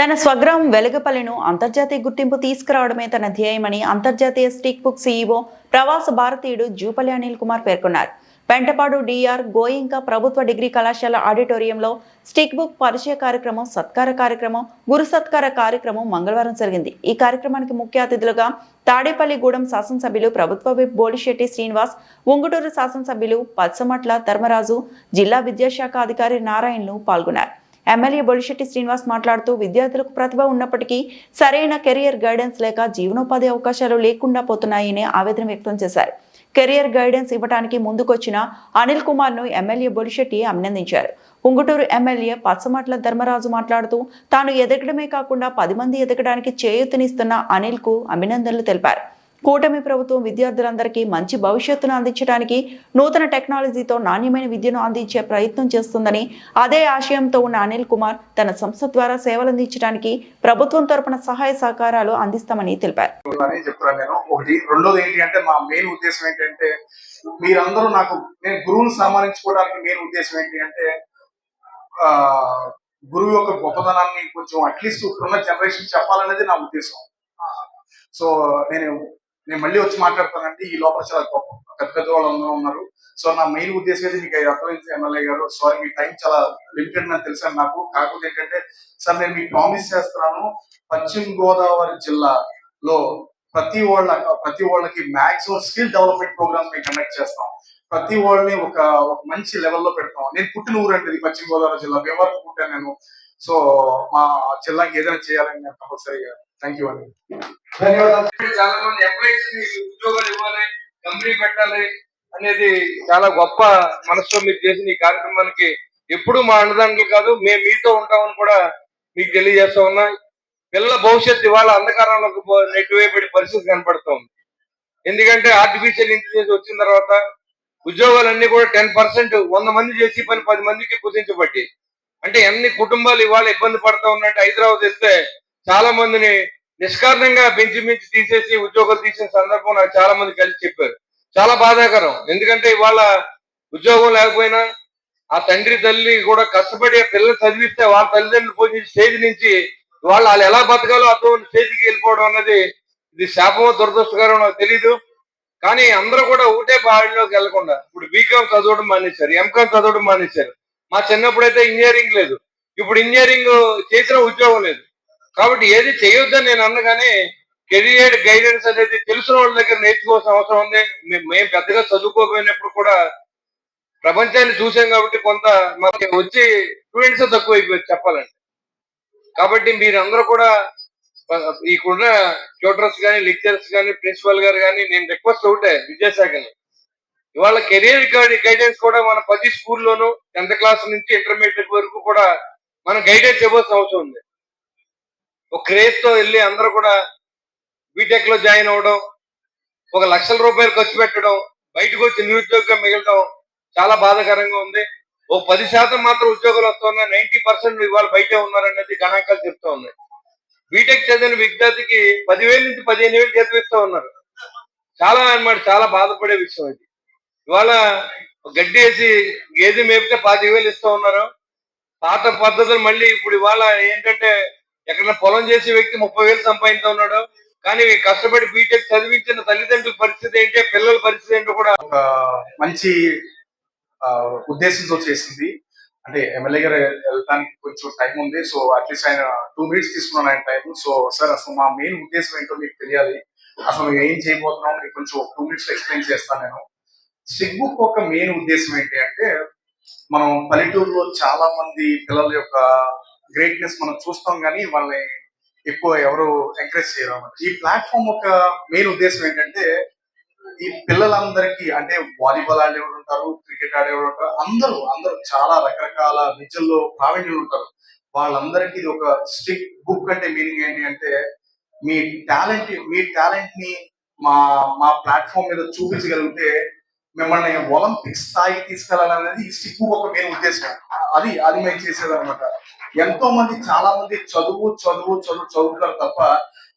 తన స్వగ్రామం వెలగపల్లిను అంతర్జాతీయ గుర్తింపు తీసుకురావడమే తన ధ్యేయమని అంతర్జాతీయ స్టిక్ బుక్ సీఈఓ ప్రవాస భారతీయుడు జూపల్లి అనిల్ కుమార్ పేర్కొన్నారు. పెంటపాడు డిఆర్ గోయింక ప్రభుత్వ డిగ్రీ కళాశాల ఆడిటోరియంలో స్టిక్ బుక్ పరిచయ కార్యక్రమం సత్కార కార్యక్రమం గురు సత్కార కార్యక్రమం మంగళవారం జరిగింది. ఈ కార్యక్రమానికి ముఖ్య అతిథులుగా తాడేపల్లిగూడెం శాసనసభ్యులు ప్రభుత్వ విప్ బోడిశెట్టి శ్రీనివాస్ ఉంగుటూరు శాసనసభ్యులు పచ్చమట్ల ధర్మరాజు జిల్లా విద్యాశాఖ అధికారి నారాయణలు పాల్గొన్నారు. ఎమ్మెల్యే బొలిశెట్టి శ్రీనివాస్ మాట్లాడుతూ విద్యార్థులకు ప్రతిభ ఉన్నప్పటికీ సరైన కెరియర్ గైడెన్స్ లేక జీవనోపాధి అవకాశాలు లేకుండా పోతున్నాయని ఆవేదన వ్యక్తం చేశారు. కెరియర్ గైడెన్స్ ఇవ్వడానికి ముందుకొచ్చిన అనిల్ కుమార్ను ఎమ్మెల్యే బొలిశెట్టి అభినందించారు. ఉంగుటూరు ఎమ్మెల్యే పచ్చమట్ల ధర్మరాజు మాట్లాడుతూ తాను ఎదగడమే కాకుండా పది మంది ఎదగడానికి చేయూతనిస్తున్న అనిల్కు అభినందనలు తెలిపారు. కూటమి ప్రభుత్వం విద్యార్థులందరికీ మంచి భవిష్యత్తును అందించడానికి నూతన టెక్నాలజీతో నాణ్యమైన విద్యను అందించే ప్రయత్నం చేస్తుందని అదే ఆశయంతో ఉన్న అనిల్ కుమార్ తన సంస్థ ద్వారా సేవలు అందించడానికి ప్రభుత్వం తరపున సహాయ సహకారాలు అందిస్తామని తెలిపారు. చెప్తున్నాను నేను. రెండోది ఏంటి అంటే మా మెయిన్ ఉద్దేశం ఏంటంటే మీరందరూ నాకు నేను గురువుని సన్మానించుకోవడానికి మెయిన్ ఉద్దేశం ఏంటి అంటే ఆ గురువు యొక్క గొప్పతనాన్ని కొంచెం అట్లీస్ట్ ఇప్పుడున్న జనరేషన్ చెప్పాలనేది నా ఉద్దేశం. సో నేను నేను మళ్ళీ వచ్చి మాట్లాడతానండి ఈ లోపల చాలా గొప్ప పెద్ద పెద్ద వాళ్ళు అందరూ ఉన్నారు. సో నా మెయిన్ ఉద్దేశం అయితే మీకు అర్థమైంది ఎమ్మెల్యే గారు. సారీ మీ టైం చాలా లిమిటెడ్ అని తెలుసాను నాకు. కాకపోతే ఏంటంటే సార్ నేను మీకు ప్రామిస్ చేస్తున్నాను పశ్చిమ గోదావరి జిల్లాలో ప్రతి వాళ్ళ ప్రతి వాళ్ళకి మాక్సిమం స్కిల్ డెవలప్మెంట్ ప్రోగ్రామ్స్ మేము కండక్ట్ చేస్తాం. ప్రతి వాళ్ళని ఒక ఒక మంచి లెవెల్లో పెడతాం. నేను పుట్టిన ఊరు అండి ఇది పశ్చిమ గోదావరి జిల్లా. భీమవరం పుట్టాను నేను. సో మా జిల్లాకి ఏదైనా చేయాలని నేను కంపల్సరీగా థ్యాంక్ యూ అండి ధన్యవాదాలు. చాలా మంది ఎంప్లాయీస్ని ఉద్యోగాలు ఇవ్వాలి కంపెనీ పెట్టాలి అనేది చాలా గొప్ప మనసుతో మీరు చేసిన ఈ కార్యక్రమానికి ఎప్పుడు మా అన్నదానులు కాదు మేము మీతో ఉంటామని కూడా మీకు తెలియజేస్తా ఉన్నా. పిల్లల భవిష్యత్తు ఇవాళ అంధకారంలోకి నెట్టివేయబడి పరిస్థితి కనపడుతోంది ఎందుకంటే ఆర్టిఫిషియల్ ఇంటెలిజెన్స్ వచ్చిన తర్వాత ఉద్యోగాలన్నీ కూడా టెన్ పర్సెంట్ వంద మంది చేసి పని పది మందికి కుదించబట్టి అంటే ఎన్ని కుటుంబాలు ఇవాళ ఇబ్బంది పడతా ఉన్నట్టు హైదరాబాద్ ఇస్తే చాలా మందిని నిష్కారణంగా పెంచి మించి తీసేసి ఉద్యోగాలు తీసిన సందర్భం నాకు చాలా మంది కలిసి చెప్పారు. చాలా బాధాకరం. ఎందుకంటే ఇవాళ ఉద్యోగం లేకపోయినా ఆ తండ్రి తల్లి కూడా కష్టపడి పిల్లలు చదివిస్తే వాళ్ళ తల్లిదండ్రులు పోయి స్టేజ్ నుంచి వాళ్ళు వాళ్ళు ఎలా బతకాలో అర్థం స్టేజ్కి వెళ్ళిపోవడం అన్నది ఇది శాపమో దురదృష్టకరం నాకు తెలీదు. కానీ అందరూ కూడా ఒకటే బాడిలోకి వెళ్ళకుండా ఇప్పుడు బీకామ్ చదవడం మానేశారు ఎంకామ్ చదవడం మానేశారు. మా చిన్నప్పుడు అయితే ఇంజనీరింగ్ లేదు. ఇప్పుడు ఇంజనీరింగ్ చేసిన ఉద్యోగం లేదు. కాబట్టి ఏది చేయొద్దని నేను అనగానే కెరియర్ గైడెన్స్ అనేది తెలిసిన వాళ్ళ దగ్గర నేర్చుకోవాల్సిన అవసరం ఉంది. మేము పెద్దగా చదువుకోకపోయినప్పుడు కూడా ప్రపంచాన్ని చూసాం కాబట్టి కొంత మాకు వచ్చి స్టూడెంట్స్ తక్కువ అయిపోయింది చెప్పాలంటే. కాబట్టి మీరందరూ కూడా ఇక్కడున్న ట్యూటర్స్ కానీ లెక్చరర్స్ కానీ ప్రిన్సిపల్ గారు కానీ నేను రిక్వెస్ట్ ఒకటే విద్యాశాఖని ఇవాళ కెరియర్ గైడెన్స్ కూడా మన ప్రతి స్కూల్లోనూ టెన్త్ క్లాస్ నుంచి ఇంటర్మీడియట్ వరకు కూడా మనం గైడెన్స్ ఇవ్వాల్సిన అవసరం ఉంది. ఒక క్రేజ్తో వెళ్ళి అందరూ కూడా బీటెక్లో జాయిన్ అవ్వడం ఒక లక్షల రూపాయలు ఖర్చు పెట్టడం బయటకు వచ్చి నిరుద్యోగంగా మిగలడం చాలా బాధాకరంగా ఉంది. ఓ పది శాతం మాత్రం ఉద్యోగాలు వస్తున్నాయి నైన్టీ పర్సెంట్ ఇవాళ బయటే ఉన్నారనేది గణాంకాలు చెప్తా ఉన్నాయి. బీటెక్ చదివిన విద్యార్థికి పదివేల నుంచి పదిహేను వేలు చదివిస్తూ ఉన్నారు. చాలా అనమాట చాలా బాధపడే విషయం ఇది ఇవాళ గడ్డి వేసి గేదె మేపితే పాతిక వేలు ఇస్తూ ఉన్నారు. పాత పద్ధతులు మళ్ళీ ఇప్పుడు ఇవాళ ఏంటంటే ఎక్కడ పొలం చేసే వ్యక్తి ముప్పై వేలు సంపాదించుతా ఉన్నాడు. కానీ కష్టపడి బీటెక్ చదివించిన తల్లిదండ్రుల పరిస్థితి ఏంటి పిల్లల పరిస్థితి ఏంటో కూడా ఒక మంచి ఆ, ఉద్దేశంతో చేసింది. అంటే ఎమ్మెల్యే గారు వెళ్ళడానికి కొంచెం టైం ఉంది. సో అట్లీస్ట్ ఆయన టూ మినిట్స్ తీసుకున్నాను ఆయన టైం. సో సార్ అసలు మా మెయిన్ ఉద్దేశం ఏంటో మీకు తెలియాలి. అసలు ఏం చేయబోతున్నాం? మీకు కొంచెం టూ మినిట్స్ ఎక్స్ప్లెయిన్ చేస్తాను నేను. స్టిక్ బుక్ ఒక మెయిన్ ఉద్దేశం ఏంటి అంటే మనం పల్లెటూరులో చాలా మంది పిల్లల యొక్క గ్రేట్నెస్ మనం చూస్తాం కానీ వాళ్ళని ఎక్కువ ఎవరు ఎంకరేజ్ చేయరు అన్నమాట. ఈ ప్లాట్ఫామ్ యొక్క మెయిన్ ఉద్దేశం ఏంటంటే ఈ పిల్లలందరికీ అంటే వాలీబాల్ ఆడేవాడు ఉంటారు క్రికెట్ ఆడేవాడు ఉంటారు అందరూ అందరూ చాలా రకరకాల విద్యల్లో ప్రావీణ్యులు ఉంటారు వాళ్ళందరికీ ఇది ఒక స్టిక్ బుక్ అంటే మీనింగ్ ఏంటి అంటే మీ టాలెంట్ మీ టాలెంట్ని మా మా ప్లాట్ఫామ్ మీద చూపించగలిగితే మిమ్మల్ని ఒలింపిక్ స్థాయికి తీసుకెళ్ళాలనేది ఈ స్టిక్ ఒక మెయిన్ ఉద్దేశం. అది అది మేము చేసేదన్నమాట. ఎంతో మంది చాలా మంది చదువు చదువు చదువు చదువుతారు తప్ప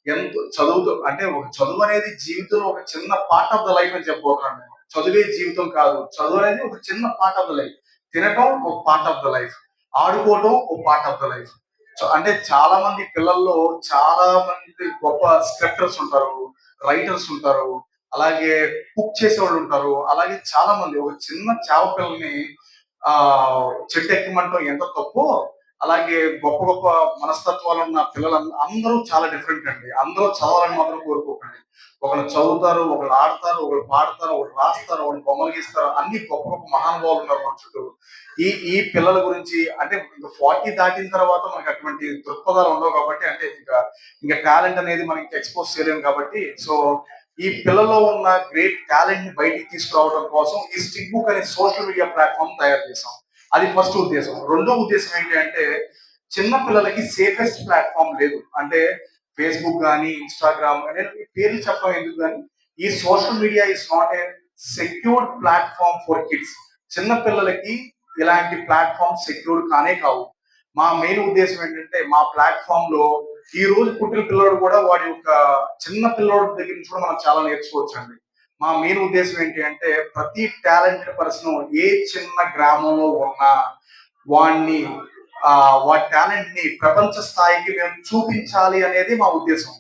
ఎంతో చదువుతూ అంటే ఒక చదువు అనేది జీవితంలో ఒక చిన్న పార్ట్ ఆఫ్ ద లైఫ్ అని చెప్పబోతున్నాను నేను చదువే జీవితం కాదు. చదువు అనేది ఒక చిన్న పార్ట్ ఆఫ్ ద లైఫ్ తినటం ఒక పార్ట్ ఆఫ్ ద లైఫ్ ఆడుకోవటం ఒక పార్ట్ ఆఫ్ ద లైఫ్ అంటే చాలా మంది పిల్లల్లో చాలా మంది గొప్ప స్క్రిప్టర్స్ ఉంటారు రైటర్స్ ఉంటారు. అలాగే కుక్ చేసేవాళ్ళు ఉంటారు. అలాగే చాలా మంది ఒక చిన్న చేప పిల్లని ఆ చెట్టు ఎక్కమంటాం ఎంత తప్పు? అలాగే గొప్ప గొప్ప మనస్తత్వాలు ఉన్న పిల్లలు అందరూ చాలా డిఫరెంట్ అండి. అందరూ చదవాలని మాత్రం కోరుకోకండి. ఒకళ్ళు చదువుతారు ఒకరు ఆడతారు ఒకరు పాడతారు ఒకరు రాస్తారు ఒకరు బొమ్మలు గీస్తారు. అన్ని గొప్ప గొప్ప మహానుభావులు ఉన్నారు మన చుట్టూ. ఈ ఈ పిల్లల గురించి అంటే ఇంకా ఫార్టీ దాటిన తర్వాత మనకి అటువంటి దృక్పథాలు ఉండవు కాబట్టి అంటే ఇంకా ఇంకా టాలెంట్ అనేది మనకి ఎక్స్పోజ్ చేయలేము కాబట్టి సో ఈ పిల్లలో ఉన్న గ్రేట్ టాలెంట్ని బయటికి తీసుకురావడం కోసం ఈ స్టిక్ బుక్ అనే సోషల్ మీడియా ప్లాట్ఫామ్ తయారు చేసాం అది ఫస్ట్ ఉద్దేశం. రెండో ఉద్దేశం ఏంటి అంటే చిన్న పిల్లలకి సేఫెస్ట్ ప్లాట్ఫామ్ లేదు. అంటే ఫేస్బుక్ కానీ ఇన్స్టాగ్రామ్ కానీ పేర్లు చెప్పడం ఎందుకు కానీ ఈ social media is not a secured platform for kids చిన్న పిల్లలకి ఇలాంటి ప్లాట్ఫామ్ సెక్యూర్ కానే కావు. మా మెయిన్ ఉద్దేశం ఏంటంటే మా ప్లాట్ఫామ్లో ఈ రోజు పుట్టిన పిల్లోడు కూడా వాడి యొక్క చిన్న పిల్లోడి దగ్గర నుంచి కూడా మనం చాలా నేర్చుకోవచ్చు అండి మా మెయిన్ ఉద్దేశం ఏంటి అంటే ప్రతి టాలెంటెడ్ పర్సన్ ఏ చిన్న గ్రామంలో ఉన్నా వాడిని ఆ వాడి టాలెంట్ని ప్రపంచ స్థాయికి మేము చూపించాలి అనేది మా ఉద్దేశం.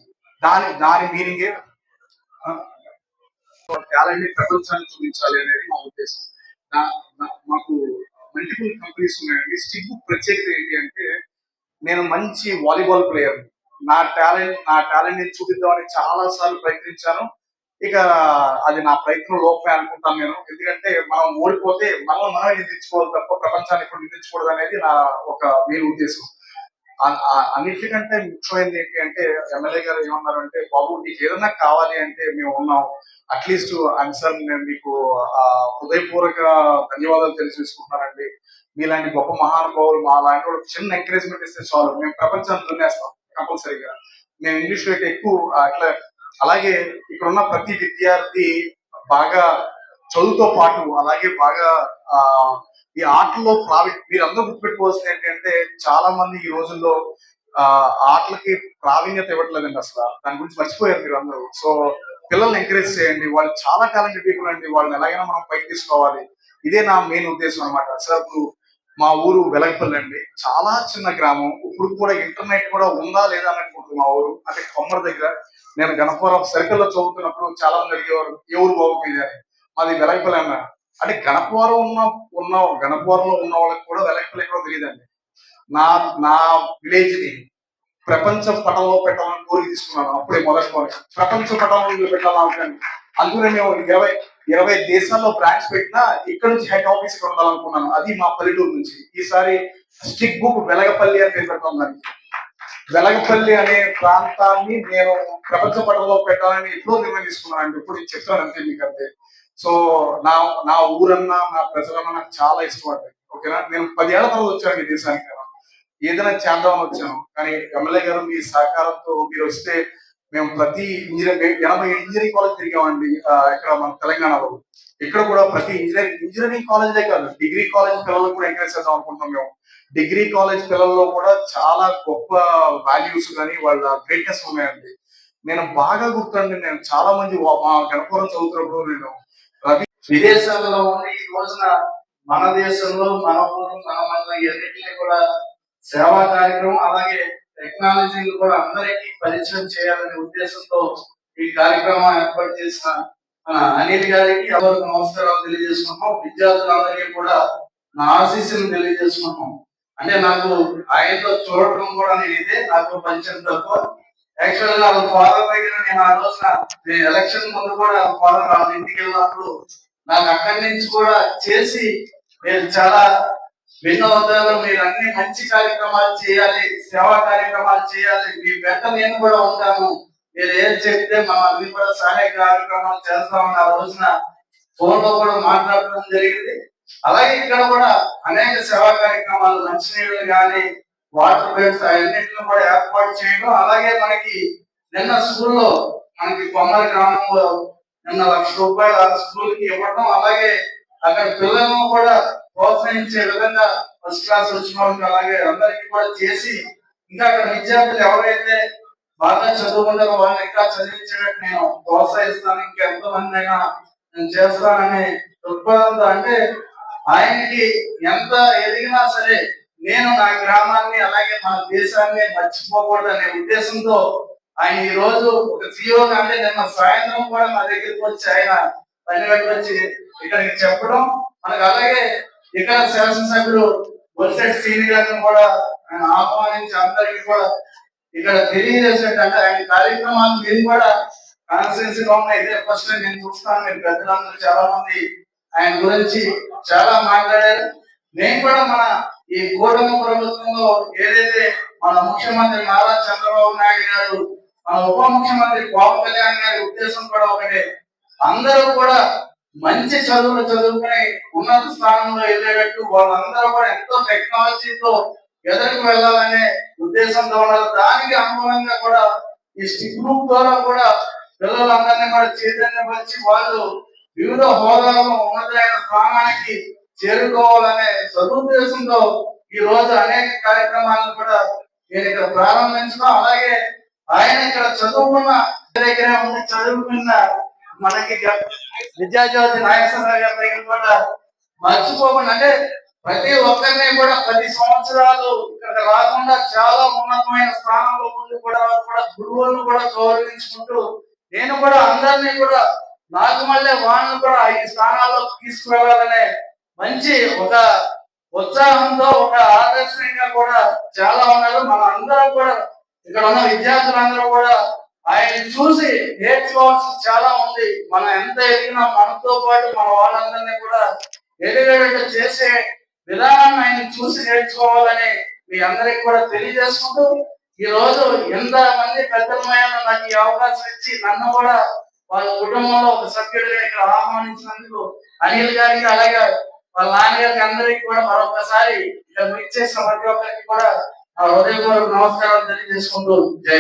దాని దాని మీనింగే టాలెంట్ని ప్రపంచానికి చూపించాలి అనేది మా ఉద్దేశం. నా- మాకు మల్టిపుల్ కంపెనీస్ ఉన్నాయండి. స్టిక్ ప్రత్యేకత ఏంటి అంటే నేను మంచి వాలీబాల్ ప్లేయర్ నా టాలెంట్ నా టాలెంట్ని చూపిద్దామని చాలా సార్లు ప్రయత్నించాను. ఇక అది నా ప్రయత్నం లోపమే అనుకుంటాను నేను. ఎందుకంటే మనం ఓడిపోతే మనం మనం నిందించుకోవాలి తప్ప ప్రపంచాన్ని ఇప్పుడు నిందించకూడదు అనేది నా ఒక మెయిన్ ఉద్దేశం. అన్నిటికంటే ముఖ్యమైనది ఏంటి అంటే ఎమ్మెల్యే గారు ఏమన్నారు అంటే బాబు నీకు ఏదైనా కావాలి అంటే మేము ఉన్నాం. అట్లీస్ట్ అన్సర్ నేను మీకు హృదయపూర్వక ధన్యవాదాలు తెలియజేసుకుంటున్నానండి. మీలాంటి గొప్ప మహానుభావులు మా లాంటి వాళ్ళకి చిన్న ఎంకరేజ్మెంట్ ఇస్తే చాలు. మేము ప్రపంచాన్ని దున్నేస్తాం కంపల్సరీగా. నేను ఇంగ్లీష్ రేట్ ఎక్కువ అట్లా అలాగే ఇక్కడ ఉన్న ప్రతి విద్యార్థి బాగా చదువుతో పాటు అలాగే బాగా ఆ ఈ ఆటల్లో ప్రావి మీరు అందరూ గుర్తుపెట్టుకోవాల్సింది ఏంటంటే చాలా మంది ఈ రోజుల్లో ఆ ఆటలకి ప్రావీణ్యత ఇవ్వట్లేదండి అసలు. దాని గురించి మర్చిపోయారు మీరు అందరూ. సో పిల్లల్ని ఎంకరేజ్ చేయండి. వాళ్ళు చాలా టాలెంటెడ్ పీపుల్ అండి. వాళ్ళని ఎలాగైనా మనం పైకి తీసుకోవాలి. ఇదే నా మెయిన్ ఉద్దేశం అనమాట సార్ మా ఊరు వెలగపల్లి అండి చాలా చిన్న గ్రామం. ఇప్పుడు కూడా ఇంటర్నెట్ కూడా ఉందా లేదా అని అనుకుంటుంది మా ఊరు. అంటే కొమ్మర దగ్గర. నేను గణపురం సర్కిల్లో చదువుతున్నప్పుడు చాలా మంది అడిగేవారు ఏ ఊరు బాగుంది అని? మాది వెలగపల్లి అన్న అంటే గణపవరం ఉన్న ఉన్న గణపవరంలో ఉన్న వాళ్ళకి కూడా వెలగపల్లి ఎక్కడో తెలియదండి. నా నా విలేజ్ని ప్రపంచ పటంలో పెట్టాలని కోరిక తీసుకున్నాను అప్పుడే మొదటి ప్రపంచ పటంలో పెట్టాలని అందుకనే మేము ఇరవై ఇరవై దేశాల్లో బ్రాంచ్ పెట్టినా ఇక్కడ నుంచి హెడ్ ఆఫీస్కి ఉండాలనుకున్నాను అది మా పల్లెటూరు నుంచి. ఈసారి స్టిక్ బుక్ వెలగపల్లి అని పేరు పెడతాం దానికి వెలగపల్లి అనే ప్రాంతాన్ని నేను ప్రపంచ పటంలో పెట్టాలని ఎప్పుడో నిర్ణయం తీసుకున్నాను అండి ఇప్పుడు చెప్తాను అంతే మీకు అంతే. సో నా నా ఊరన్నా నా ప్రజలన్నా నాకు చాలా ఇష్టం అండి ఓకేనా? నేను పదేళ్ళ తర్వాత వచ్చాను ఈ దేశానికి. ఏదైనా చేద్దామని వచ్చాను. కానీ ఎమ్మెల్యే గారు మీ సహకారంతో మీరు వస్తే మేము ప్రతి ఇంజనీరింగ్ ఎనభై ఇంజనీరింగ్ కాలేజ్ తిరిగామండి ఇక్కడ మన తెలంగాణలో. ఇక్కడ కూడా ప్రతి ఇంజనీరింగ్ ఇంజనీరింగ్ కాలేజే కాదు డిగ్రీ కాలేజ్ పిల్లలకు కూడా ఎంకరేజ్ చేద్దాం అనుకుంటున్నాం మేము. డిగ్రీ కాలేజ్ పిల్లల్లో కూడా చాలా గొప్ప వాల్యూస్ కానీ వాళ్ళ గ్రేట్నెస్ ఉన్నాయండి. నేను బాగా గుర్తండి నేను చాలా మంది మా గణపురం చదువుతున్నప్పుడు నేను రవి ఉండి ఈ రోజున మన దేశంలో మన ఊరు మన మన ఇవన్నింటినీ కూడా సేవా కార్యక్రమం అలాగే టెక్నాలజీని కూడా అందరికీ పరిచయం చేయాలనే ఉద్దేశంతో ఈ కార్యక్రమం ఏర్పాటు చేసిన మన అనిల్ గారికి ఎవరికి నమస్కారాలు తెలియజేసుకుంటున్నాం. విద్యార్థులందరికీ కూడా నా ఆశీస్సులు తెలియజేసుకుంటున్నాం. అంటే నాకు ఆయనతో చూడటం కూడా నేను ఇదే నాకు పరిచయం తక్కువ. యాక్చువల్గా వాళ్ళ ఫాదర్ దగ్గర నేను ఆ రోజున నేను ఎలక్షన్ ముందు కూడా ఫాదర్ వాళ్ళ ఇంటికి వెళ్ళినప్పుడు నాకు అక్కడి నుంచి కూడా చేసి మీరు చాలా వినోదాలు మీరు అన్ని మంచి కార్యక్రమాలు చేయాలి సేవా కార్యక్రమాలు చేయాలి. మీ వెంట నేను కూడా ఉంటాను. మీరు ఏం చెప్తే మనం అన్ని కూడా సహాయ కార్యక్రమాలు చేస్తామని ఆ రోజున ఫోన్లో కూడా మాట్లాడటం జరిగింది. అలాగే ఇక్కడ కూడా అనేక సేవా కార్యక్రమాలు మంచినీళ్ళు కానీ వాటర్ బెడ్స్ అన్నింటిని కూడా ఏర్పాటు చేయడం. అలాగే మనకి నిన్న స్కూల్లో మనకి కొమ్మరి గ్రామంలో నిన్న లక్ష రూపాయలు ఆ స్కూల్కి ఇవ్వడం అలాగే అక్కడ పిల్లలను కూడా ప్రోత్సహించే విధంగా ఫస్ట్ క్లాస్ వచ్చిన వాళ్ళకి అలాగే అందరికీ కూడా చేసి ఇంకా అక్కడ విద్యార్థులు ఎవరైతే బాగా చదువుకుంటారో వాళ్ళని ఇంకా చదివించేటట్టు నేను ప్రోత్సహిస్తాను. ఇంకా ఎంతో మంది అయినా నేను చేస్తానని దృక్పథంతో అంటే ఆయనకి ఎంత ఎదిగినా సరే నేను నా గ్రామాన్ని అలాగే మన దేశాన్ని మర్చిపోకూడదు అనే ఉద్దేశంతో ఆయన ఈ రోజు ఒక సీఓ అంటే నిన్న సాయంత్రం కూడా మా దగ్గరికి వచ్చి ఆయన పని బట్టి వచ్చి ఇక్కడికి చెప్పడం మనకు అలా ఇక్కడ శాసనసభ్యులు బొల్సెట్ సీని గారిని కూడా ఆయన ఆహ్వానించి అందరికీ కూడా ఇక్కడ తెలియజేసినట్టు అంటే ఆయన కార్యక్రమాలు మీరు కూడా కాన్స్టిట్యూన్సీ లో ఉన్న ఇదే ఫస్ట్ నేను చూస్తాను. మీరు పెద్దలందరూ చాలా మంది ఆయన గురించి చాలా మాట్లాడారు. నేను కూడా మన ఈ కూటమి ప్రభుత్వంలో ఏదైతే మన ముఖ్యమంత్రి నారా చంద్రబాబు నాయుడు గారు మన ఉప ముఖ్యమంత్రి పవన్ కళ్యాణ్ గారి ఉద్దేశం కూడా ఒకటే. అందరూ కూడా మంచి చదువులు చదువుకుని ఉన్నత స్థానంలో వెళ్ళేటట్టు వాళ్ళందరూ కూడా ఎంతో టెక్నాలజీతో ఎదురుకు వెళ్ళాలనే ఉద్దేశంతో ఉన్నారు. దానికి అనుగుణంగా కూడా ఈ స్టిక్ గ్రూప్ ద్వారా కూడా పిల్లలందరినీ కూడా చైతన్యపరిచి వాళ్ళు వివిధ హోదాలో ఉన్నతమైన స్థానానికి చేరుకోవాలనే సదుద్దేశంతో ఈ రోజు అనేక కార్యక్రమాలను కూడా నేను ఇక్కడ ప్రారంభించడం. అలాగే ఆయన ఇక్కడ చదువుకున్న దగ్గరే ఉండి చదువుకున్న మనకి విద్యాజ్యోతి నాగేశ్వరరావు గారి దగ్గర కూడా మర్చిపోకుండా అంటే ప్రతి ఒక్కరిని కూడా పది సంవత్సరాలు ఇక్కడ రాకుండా చాలా ఉన్నతమైన స్థానంలో ఉండి కూడా కూడా గురువులను కూడా గౌరవించుకుంటూ నేను కూడా అందరినీ కూడా నాకు మళ్ళీ వాళ్ళని కూడా ఈ స్థానాల్లో తీసుకురావాలనే మంచి ఒక ఉత్సాహంతో ఒక ఆదర్శంగా కూడా చాలా ఉన్నారు. మన అందరం కూడా ఇక్కడ ఉన్న విద్యార్థులందరూ కూడా ఆయన చూసి నేర్చుకోవాల్సి చాలా ఉంది. మనం ఎంత ఎదిగినా మనతో పాటు మన వాళ్ళందరినీ కూడా ఎదిగేటట్టు చేసే విధానాన్ని ఆయన చూసి నేర్చుకోవాలని మీ అందరికి కూడా తెలియజేసుకుంటూ ఈ రోజు ఎంత మంది పెద్దలమైన నాకు ఈ అవకాశం ఇచ్చి నన్ను కూడా వాళ్ళ కుటుంబంలో ఒక సభ్యుడిగా ఇక్కడ ఆహ్వానించినందుకు అనిల్ గారికి అలాగే వాళ్ళ నాన్నగారికి అందరికి కూడా మరొకసారి ఇక్కడ ఇచ్చేసిన ప్రతి ఒక్కరికి కూడా ఆ హృదయపూర్వక నమస్కారాలు తెలియజేసుకుంటూ జై